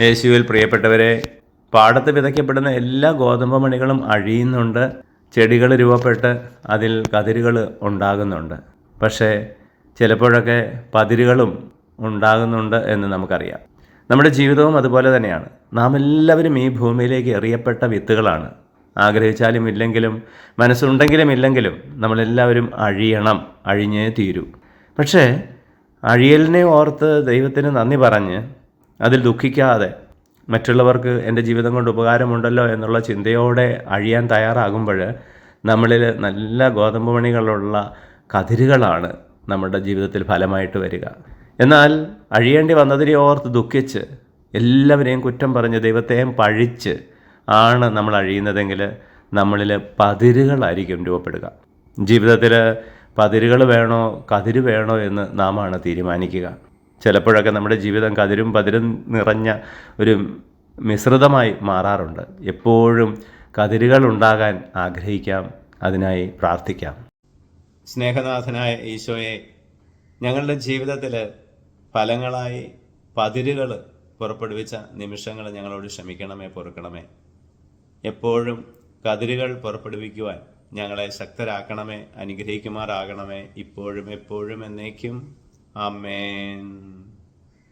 യേശുവിൽ പ്രിയപ്പെട്ടവരെ പാടത്ത് വിതയ്ക്കപ്പെടുന്ന എല്ലാ ഗോതമ്പ് മണികളും അഴിയുന്നുണ്ട് ചെടികൾ രൂപപ്പെട്ട് അതിൽ കതിരുകൾ ഉണ്ടാകുന്നുണ്ട്. പക്ഷേ ചിലപ്പോഴൊക്കെ പതിരുകളും ഉണ്ടാകുന്നുണ്ട് എന്ന് നമുക്കറിയാം. നമ്മുടെ ജീവിതവും അതുപോലെ തന്നെയാണ്. നാം എല്ലാവരും ഈ ഭൂമിയിലേക്ക് എറിയപ്പെട്ട വിത്തുകളാണ്. ആഗ്രഹിച്ചാലും ഇല്ലെങ്കിലും മനസ്സുണ്ടെങ്കിലും ഇല്ലെങ്കിലും നമ്മളെല്ലാവരും അഴിയണം അഴിഞ്ഞേ തീരൂ. പക്ഷേ അഴിയലിനെ ഓർത്ത് ദൈവത്തിന് നന്ദി പറഞ്ഞ് അതിൽ ദുഃഖിക്കാതെ മറ്റുള്ളവർക്ക് എന്റെ ജീവിതം കൊണ്ട് ഉപകാരമുണ്ടല്ലോ എന്നുള്ള ചിന്തയോടെ അഴിയാൻ തയ്യാറാകുമ്പോൾ നമ്മളിൽ നല്ല ഗോതമ്പ് മണികളുള്ള കതിരുകളാണ് നമ്മുടെ ജീവിതത്തിൽ ഫലമായിട്ട് വരിക. എന്നാൽ അഴിയേണ്ടി വന്നതിനെ ഓർത്ത് ദുഃഖിച്ച് എല്ലാവരെയും കുറ്റം പറഞ്ഞ് ദൈവത്തെയും പഴിച്ച് ആണ് നമ്മൾ അഴിയുന്നതെങ്കിൽ നമ്മളിൽ പതിരുകളായിരിക്കും രൂപപ്പെടുക. ജീവിതത്തിൽ പതിരുകൾ വേണോ കതിര് വേണോ എന്ന് നാമാണ് തീരുമാനിക്കുക. ചിലപ്പോഴൊക്കെ നമ്മുടെ ജീവിതം കതിരും പതിരും നിറഞ്ഞ ഒരു മിശ്രിതമായി മാറാറുണ്ട്. എപ്പോഴും കതിരുകൾ ഉണ്ടാകാൻ ആഗ്രഹിക്കാം അതിനായി പ്രാർത്ഥിക്കാം. സ്നേഹനാഥനായ ഈശോയെ ഞങ്ങളുടെ ജീവിതത്തിൽ ഫലങ്ങളായി പതിരുകൾ പുറപ്പെടുവിച്ച നിമിഷങ്ങൾ ഞങ്ങളോട് ക്ഷമിക്കണമേ പൊറുക്കണമേ. എപ്പോഴും കതിരുകൾ പുറപ്പെടുവിക്കുവാൻ ഞങ്ങളെ ശക്തരാക്കണമേ അനുഗ്രഹിക്കുമാറാകണമേ. ഇപ്പോഴും എപ്പോഴും എന്നേക്കും Amén.